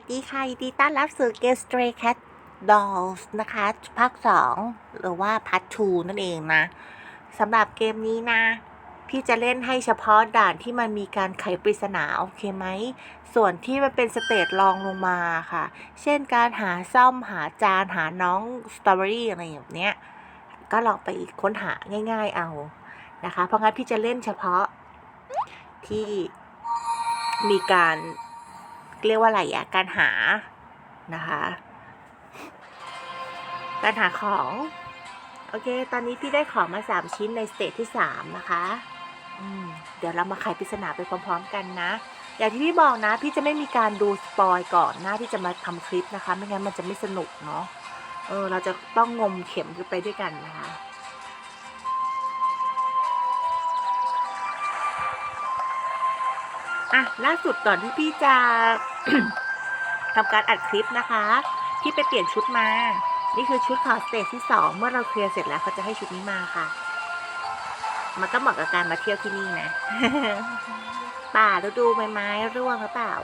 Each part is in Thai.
สดีค่ะยินดีต้อนรับสู่เกม Stray Cat Dolls นะคะ ภาค 2 หรือว่า Part 2นั่นเองนะสำหรับเกมนี้นะ พี่จะเล่นให้เฉพาะด่านที่มันมีการไขปริศนา โอเคไหม ส่วนที่มันเป็นสเตจรองลงมาค่ะ เช่นการหาซ่อมหาจานหาน้องสตรอเบอรี่อะไรอย่างเนี้ย ก็ลองไปค้นหาง่าย ๆเอานะคะ เพราะงั้นพี่จะเล่นเฉพาะที่มีการ เรียกว่าอะไรอะการหานะคะ การหาของ โอเค ตอนนี้พี่ได้ของมาสามชิ้นในสเตจที่สามนะคะเดี๋ยวเรามาไขปริศนาไปพร้อมๆกันนะ อย่างที่พี่บอกนะ พี่จะไม่มีการดูสปอยก่อนหน้าที่จะมาทำคลิปนะคะ ไม่งั้นมันจะไม่สนุกเนาะ เออ เราจะต้องงมเข็มไปด้วยกันนะคะอะล่าสุดก่อนที่พี่จะ ทำการอัดคลิปนะคะ ที่ไปเปลี่ยนชุดมา นี่คือชุดคอสเตจที่สองเมื่อเราเคลียร์เสร็จแล้วเขาจะให้ชุดนี้มาค่ะ มันก็เหมาะกับการมาเที่ยวที่นี่นะ ป่าฤดูใบไม้ร่วงหรือเปล่า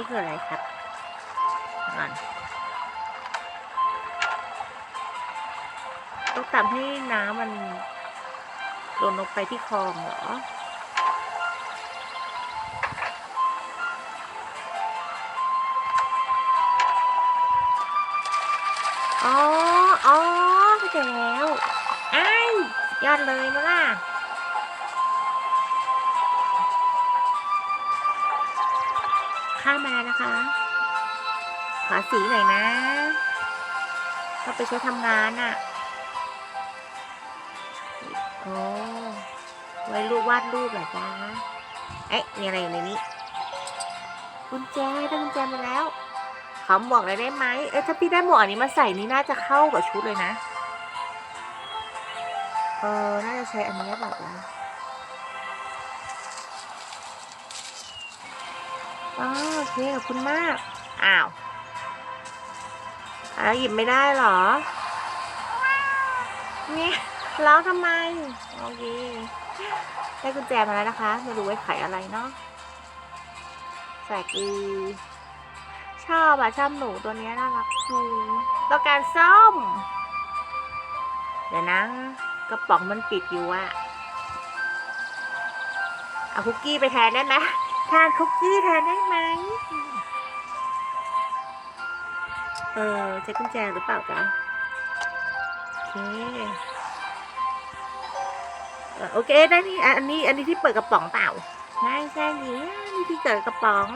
นี่คืออะไรครับก่อนต้องทำให้น้ำมันหล่นลงไปที่คลองเหรออ๋อ อ๋อเข้าใจแล้วไอ้ายยอดเลยมั้งล่ะ ข้ามมาแล้วนะคะ ขอสีหน่อยนะก็ไปใช้ทำงานอะ่ะ โอ้ไว้รูปวาดรูปเหรอจ๊ะเอ๊ะ มีอะไรอยู่ในนี้ กุญแจได้กุญแจมาแล้ว ขอหมวกเลยได้ไหม เอ๊ะถ้าพี่ได้หมวกอันนี้มาใส่นี่น่าจะเข้ากับชุดเลยนะ เออ น่าจะใช้อันนี้แบบว่า โอเคขอบคุณมาก อ้าวอ้าวหยิบไม่ได้เหรอ เนี่ยร้องทำไม โอเค ได้กุญแจมาแล้วนะคะไม่รู้ไว้ไขอะไรเนาะแสกดีชอบอะชอบหนูตัวเนี้ยน่ารักดีต้องการส้ม เดี๋ยวนะ กระป๋องมันปิดอยู่อะเอาคุกกี้ไปแทนได้ไหม ทานคุกกี้แทนได้ไหม เออใช้กุญแจหรือเปล่าจ๊ะโอเคโอเคได้นี่อันนี้ อันนี้ที่เปิดกระป๋องเปล่าใช่ใช่นี่นี่ที่เปิดกระป๋อง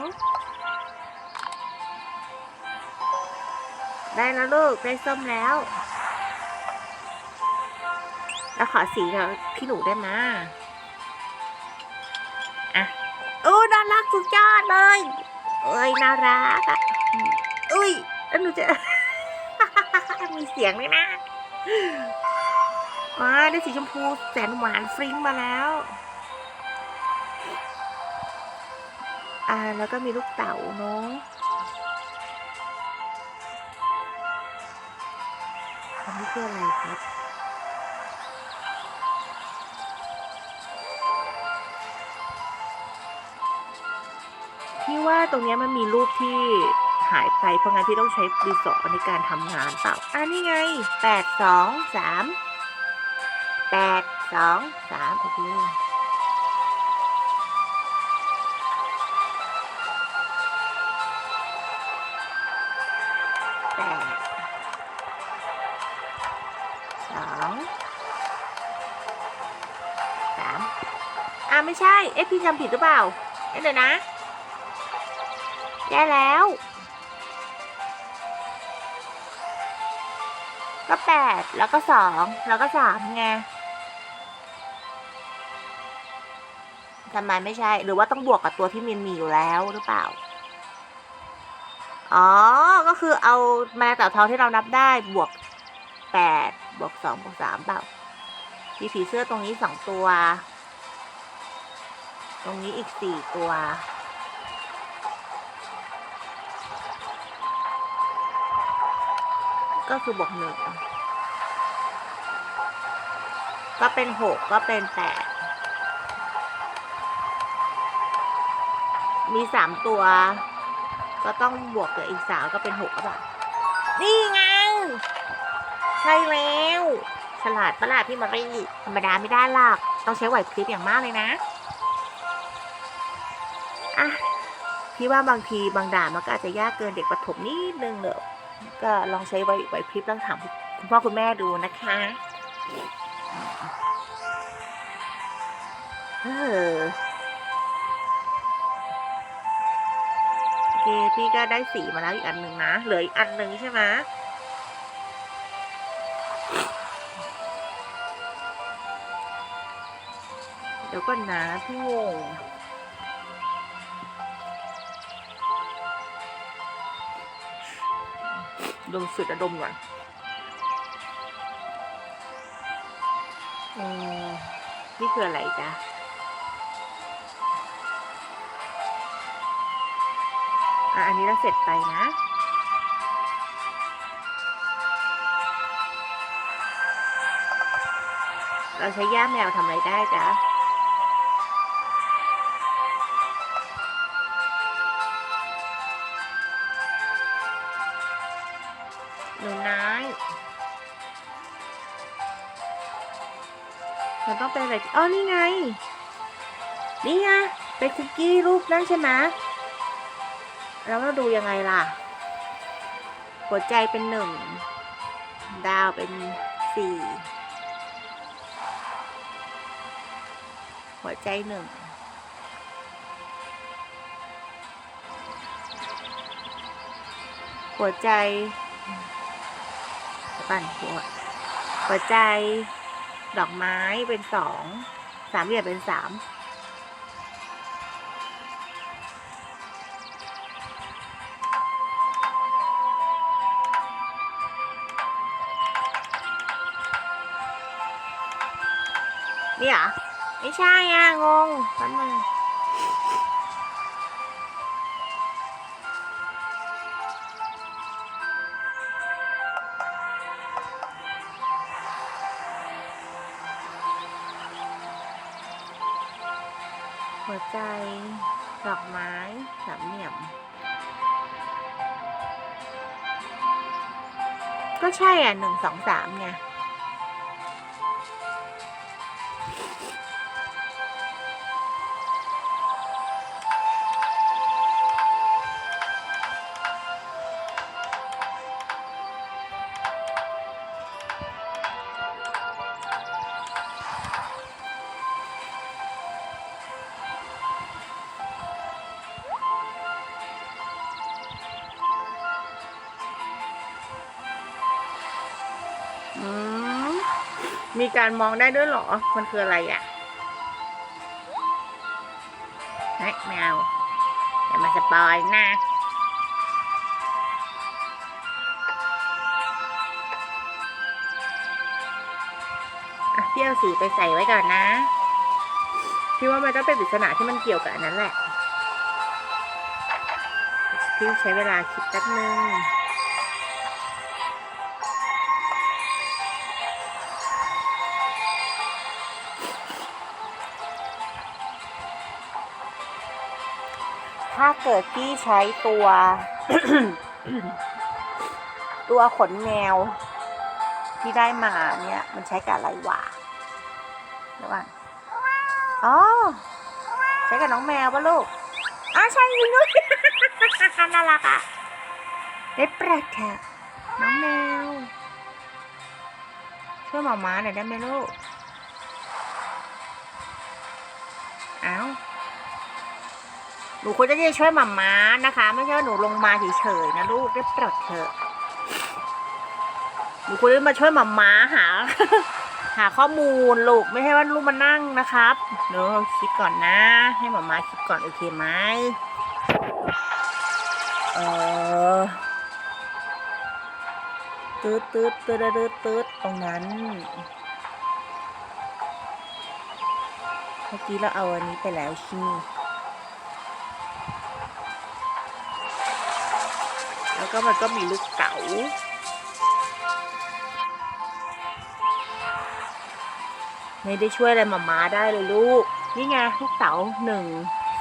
ได้แล้วลูกได้ส้มแล้ว แล้วขอสีกับพี่หนูได้ไหมยอะ โอ้น่ารักสุดยอดเลย เอ้ยน่ารักอะอุ้ยแล้วหนูจะ มีเสียงด้วยนะว้าได้สีชมพูแสนหวานฟริ้งมาแล้ว อ่าแล้วก็มีลูกเต๋าเนาะอันนี้คืออะไรครับ พี่ว่าตรงนี้มันมีรูปที่หายไปเพราะงั้นพี่ต้องใช้ดินสอในการทำงานเปล่าอ่านี่ไงแปดสองสามแปดสองสามโอเคแปดสองสามอ่าไม่ใช่ เอ๊ะพี่จำผิดหรือเปล่าเอ๊ะเดี๋ยวนะ แย่แล้ว ก็แปดแล้วก็สองแล้วก็สามไงทำไมไม่ใช่ หรือว่าต้องบวกกับตัวที่มันมีอยู่แล้วหรือเปล่า อ๋อ ก็คือเอามลงเต่าทองที่เรานับได้บวกแปดบวกสองบวกสามเปล่ามีผีเสื้อตรงนี้สองตัว ตรงนี้อีกสี่ตัว ก็คือบวกหนึ่งก็เป็นหกก็เป็นแปดมีสามตัว ก็ต้องบวกกับอีกสามก็เป็นหกก็แบบนี่ไง ใช่แล้ว ฉลาดประหลาดพี่มารีธรรมดาไม่ได้หรอกต้องใช้ไหวพริบอย่างมากเลยนะอะพี่ว่าบางทีบางด่านมันก็อาจจะยากเกินเด็กประถมนิดนึงเนอ ก็ลองใช้ไหวไหวพริบลองถามคุณพ่อคุณแม่ดูนะคะเออโอเคพี่ก็ได้สีมาแล้วอีกอันหนึ่งนะ เหลืออีกอันหนึ่งใช่ไหมเดี๋ยวก่อนนะพี่งง ดมสุดอะดมก่อนเออนี่คืออะไรจ๊ะอะอันนี้เราเสร็จไปนะเราใช้ย่าแมวทำอะไรได้จ๊ะ มันต้องเป็นอะไรอ๋อนี่ไง นี่ไงเป็นคุกกี้รูปนั่นใช่ไหมแล้วเราดูยังไงล่ะ หัวใจเป็นหนึ่ง ดาวเป็นสี่ หัวใจหนึ่ง หัวใจปั่นหัว หัวใจ ดอกไม้เป็นสองสามเหลี่ยมเป็นสามนี่เหรอไม่ใช่อะงงแป๊บนึง หัวใจ ดอกไม้สามเหลี่ยม ก็ใช่อะหนึ่งสองสามไง มีการมองได้ด้วยเหรอ มันคืออะไรอะเฮ้ยแมวอย่ามาสปอยนะอะพี่เอาสีไปใส่ไว้ก่อนนะ พี่ว่ามันต้องเป็นปริศนาที่มันเกี่ยวกับอันนั้นแหละ พี่ใช้เวลาคิดแป๊บนึง เกิดพี่ใช้ตัว ตัวขนแมว ที่ได้มาเนี่ย มันใช้กับอะไรวะเดี๋ยวก่อนอ๋อ ใช้กับน้องแมวปะลูกอ้าใช่จริงด้วยน่ารักอะได้แปลกแถบน้องแมวช่วยหมอม้าหน่อยได้ไหมลูก นูควรจะได้ช่วยหมาม้านะคะ ไม่ใช่ว่าหนูลงมาเฉยๆนะลูกได้โปรดเถอะหนูควรจะมาช่วยหมาม้าหา หาข้อมูลลูกไม่ใช่ว่าลูกมานั่งนะครับเดี๋ยวคิดก่อนนะ ให้หมามาคิดก่อนโอเคไหมเออตืดตืดตืดตืดตืดตรงนั้นเมื่อกี้เราเอาอันนี้ไปแล้วใช่ ก็มันก็มีลูกเก๋าไม่ได้ช่วยอะไรหมาม้าได้เลยลูก นี่ไงลูกเต๋าหนึ่ง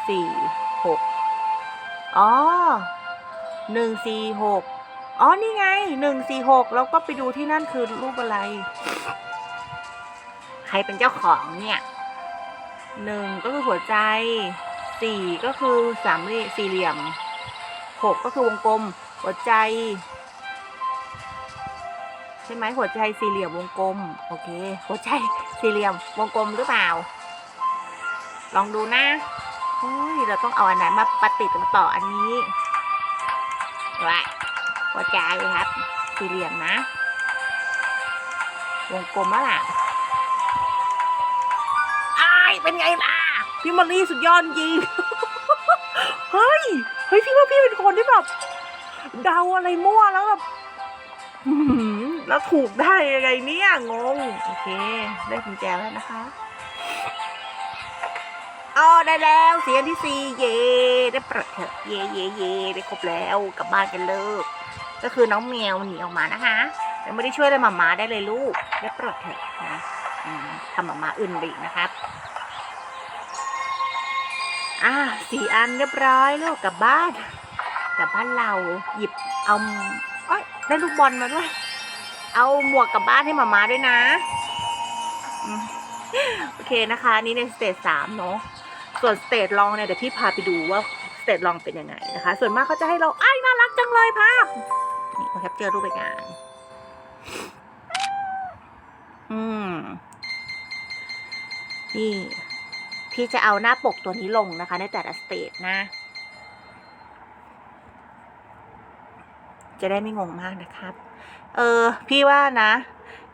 สี่หกอ๋อหนึ่งสี่หกอ๋อ นี่ไงหนึ่งสี่หกแล้วก็ไปดูที่นั่นคือรูปอะไร ใครเป็นเจ้าของเนี่ยหนึ่งก็คือหัวใจสี่ก็คือสามเหลี่ยมสี่เหลี่ยมหกก็คือวงกลม หัวใจ ใช่ไหมหัวใจสี่เหลี่ยมวงกลม โอเค หัวใจสี่เหลี่ยมวงกลมหรือเปล่า ลองดูนะเฮ้ยเราต้องเอาอันไหนมาปฏิดมาต่ออันนี้ไว้หัวใจครับ สี่เหลี่ยมนะ วงกลมแล้วล่ะอ้เป็นไงล่ะพี่มอลลี่สุดยอดจริง เฮ้ย เฮ้ยพี่ว่าพี่เป็นคนที่แบบ เดาอะไรมั่วแล้วแบบแล้วถูกได้ยังไงเนี่ยงง โอเค ได้กุญแจแล้วนะคะอ๋อได้แล้วเสียงที่สี่เย่ได้เปิดเถอะเย่เย่เย่ได้ครบแล้วกลับบ้านกันเลิก ก็คือน้องแมวหนีออกมานะคะแต่ไม่ได้ช่วยอะไรหมามาได้เลยลูกได้เปิดเถอะนะทำหมามาอื่นดีนะครับอ่าสี่อันเรียบร้อยลูกกลับบ้าน กับบ้านเราหยิบเอาเอ้ยได้ลูกบอลมาด้วย เอาหมวกกลับบ้านให้หมามาด้วยนะโอเคนะคะ นี่ในสเตจสามเนาะส่วนสเตจลองเนี่ยเดี๋ยวพี่พาไปดูว่าสเตจลองเป็นยังไงนะคะ ส่วนมากเขาจะให้เราไอ้น่ารักจังเลยภาพ นี่มาแคปเจอร์รูปไปงาน อืม นี่ พี่จะเอาหน้าปกตัวนี้ลงนะคะ ในแต่ละสเตจนะ จะได้ไม่งงมากนะครับ เออพี่ว่านะ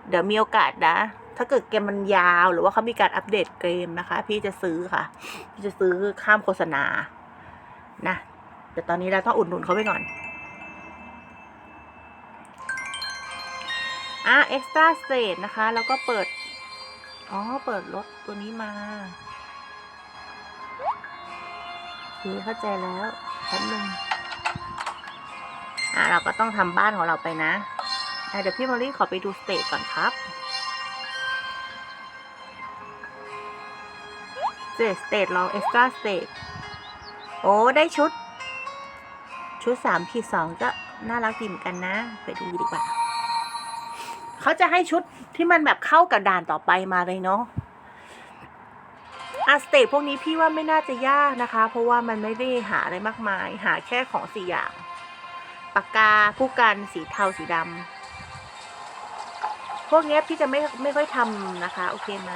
เดี๋ยวมีโอกาสนะ ถ้าเกิดเกมมันยาวหรือว่าเขามีการอัปเดตเกมนะคะ พี่จะซื้อค่ะ พี่จะซื้อข้ามโฆษณา นะ แต่ตอนนี้เราต้องอุดหนุนเขาไปก่อนอะ extra stage นะคะ แล้วก็เปิด อ๋อ เปิดรถตัวนี้มาโอเคเข้าใจแล้วแป๊บนึง อะเราก็ต้องทำบ้านของเราไปนะอ่เดี๋ยวพี่มอลลี่ขอไปดูสเตจก่อนครับสเตจสเตจเราเอ็กซ์ตร้าสเตจโอ้ ได้ชุด ชุดสามขีดสองก็น่ารักดีเหมือนกันนะ ไปดูดีกว่า เขาจะให้ชุดที่มันแบบเข้ากับด่านต่อไปมาเลยเนาะอาสเตจพวกนี้พี่ว่าไม่น่าจะยากนะคะ เพราะว่ามันไม่ได้หาอะไรมากมาย หาแค่ของสี่อย่าง ปากกาผู้กันสีเทาสีดำพวกนี้พี่จะไม่ไม่ค่อยทำนะคะ โอเคไหม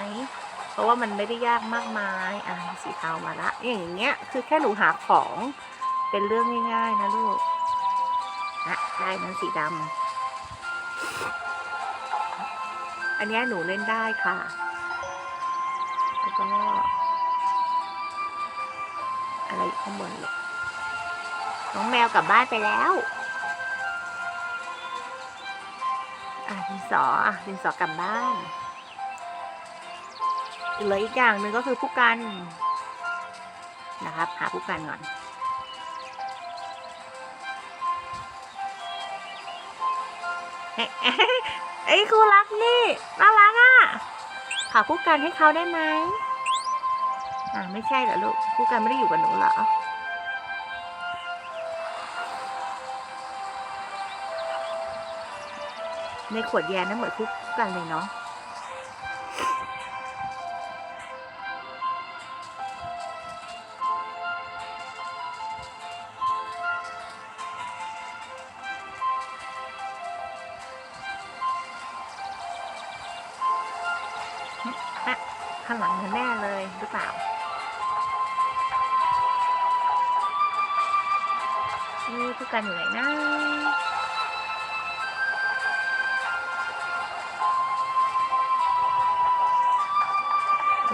เพราะว่ามันไม่ได้ยากมากมายอะสีเทามาละอย่างเงี้ยคือแค่หนูหาของเป็นเรื่องง่าย ๆ นะลูกอะได้นั้นสีดำอันนี้หนูเล่นได้ค่ะแล้วก็อะไรข้างบนลูกน้องแมวกลับบ้านไปแล้ว อะดินสออะดินสอกลับบ้านเหลืออีกอย่างหนึ่งก็คือผู้กันนะครับ หาผู้กันก่อนเอ๊ะเอ๊ะเอ้ยครูรักนี่น่ารักอะหาผู้กันให้เขาได้ไหมอ่าไม่ใช่เหรอลูกผู้กันไม่ได้อยู่กับหนูเหรอ ในขวดแยนนั้นเหมือนทุกกันเลยเนาะ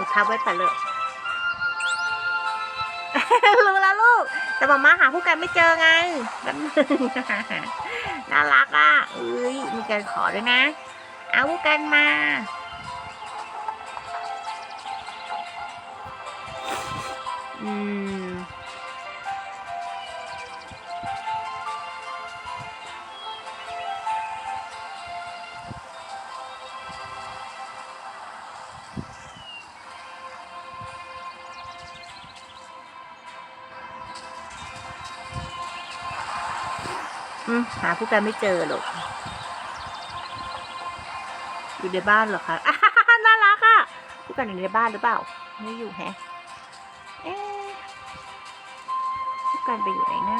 นูทับไว้แต่เลยรู้แล้วลูก แต่มาม่าหาผู้กันไม่เจอไงแป๊บนึงน่ารักอะเอ้ยมีการขอด้วยนะ เอาผู้กันมาอืม หาผู้แปลไม่เจอหรอกอยู่ในบ้านเหรอคะน่ารักอะผู้แปลอยู่ในบ้านหรือเปล่า ไม่อยู่แฮะเอ๊ะผู้แปลไปอยู่ไหนนะ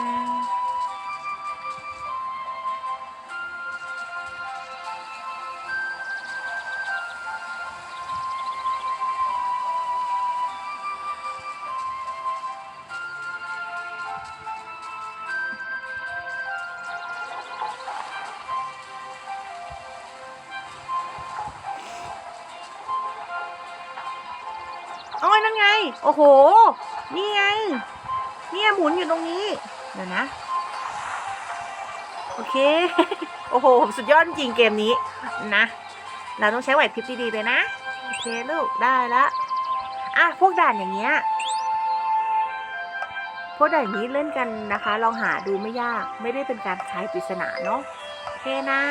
โอ้โห นี่ไง เนี่ยหมุนอยู่ตรงนี้ เดี๋ยวนะ โอเค โอ้โห สุดยอดจริงเกมนี้นะ เราต้องใช้ไหวพริบดีๆเลยนะ โอเคลูก ได้ละอะ พวกด่านอย่างเงี้ย พวกด่านอย่างนี้เล่นกันนะคะ ลองหาดูไม่ยาก ไม่ได้เป็นการใช้ปริศนาเนาะ โอเคนะ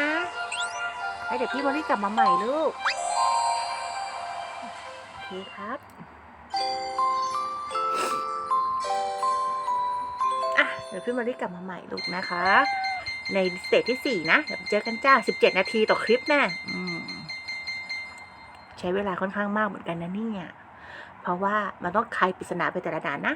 แล้เดี๋ยวพี่บอลลี่กลับมาใหม่ลูก โอเคครับ ดี๋ยวพี่มารีกลับมาใหม่ลูกนะคะ ในสเตจที่สี่นะเดี๋ยวเจอกันจ้าสิบเจ็ดนาทีต่อคลิปแน่ใช้เวลาค่อนข้างมากเหมือนกันนะเนี่ยเพราะว่ามันต้องคลายปริศนาไปแต่ละด่านนะ